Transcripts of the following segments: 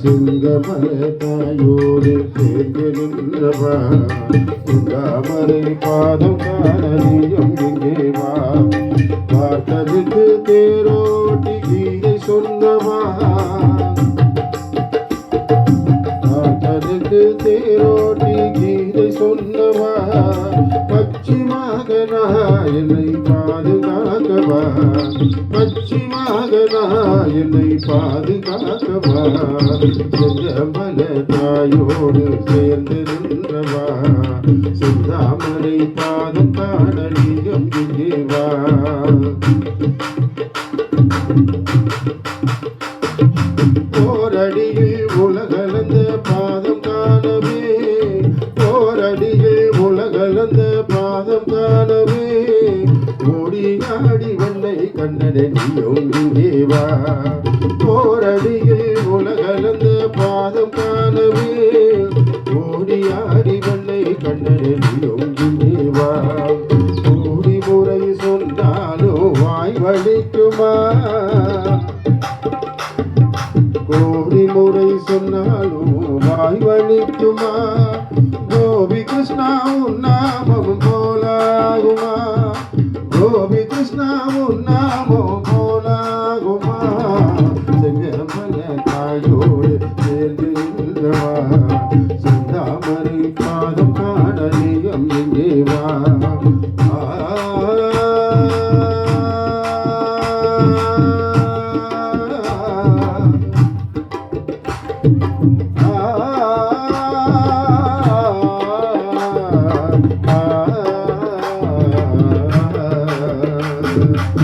சிங்கமல தாயோடு சேர்ந்து உண்டாமரை பாதம் காணலியம் இங்கே வா. பார்த்ததுக்கு தேரோட்டி கீதை சொன்னவா? பார்த்ததுக்கு தேரோட்டி கீதை சொன்னவா? பச்சிமாகனா என்னை பாதுகாக்கவா? பச்சிமாகனா என்னை பாதுகாக்கவா? செஞ்சமல தாயோடு சேர்ந்து நின்றவா? சிந்தாமரை பாதம் காணலியம் இங்கே வண்ணை நீயும் இங்கே போரடியில் உலகளந்த பாதம் காணவே. ஓடியாடி வண்ணை கண்ணனை நீயும் இங்கே கூடி முறை சொன்னாலும் வாய் வலிக்குமா? கோடி முறை சொன்னாலும் வாய் வலிக்குமா? కృష్ణ ఉన్నాము పోలాగుమా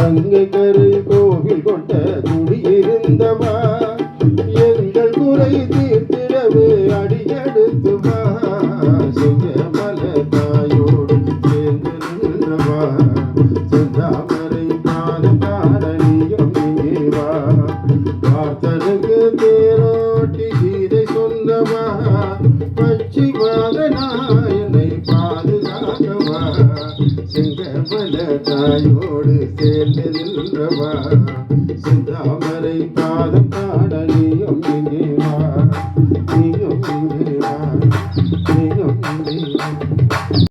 கங்கை கரை கோவில் கொண்ட குடியிருந்தவா எங்கள் குறை தீர்த்திடவே அடியெடுத்துவா? சிங்கமல தாயோடு சேர்ந்து நின்றவா செந்தாமரை பாதம் காரணியும் இங்கே பார்த்தனுக்கு தேரோட்டி சீதை சொந்தவா பச்சி வாதனாய் தாயோடு சேர்ந்து நின்றவா? சிந்தாமரை பாதம் பாடலியும் இங்கே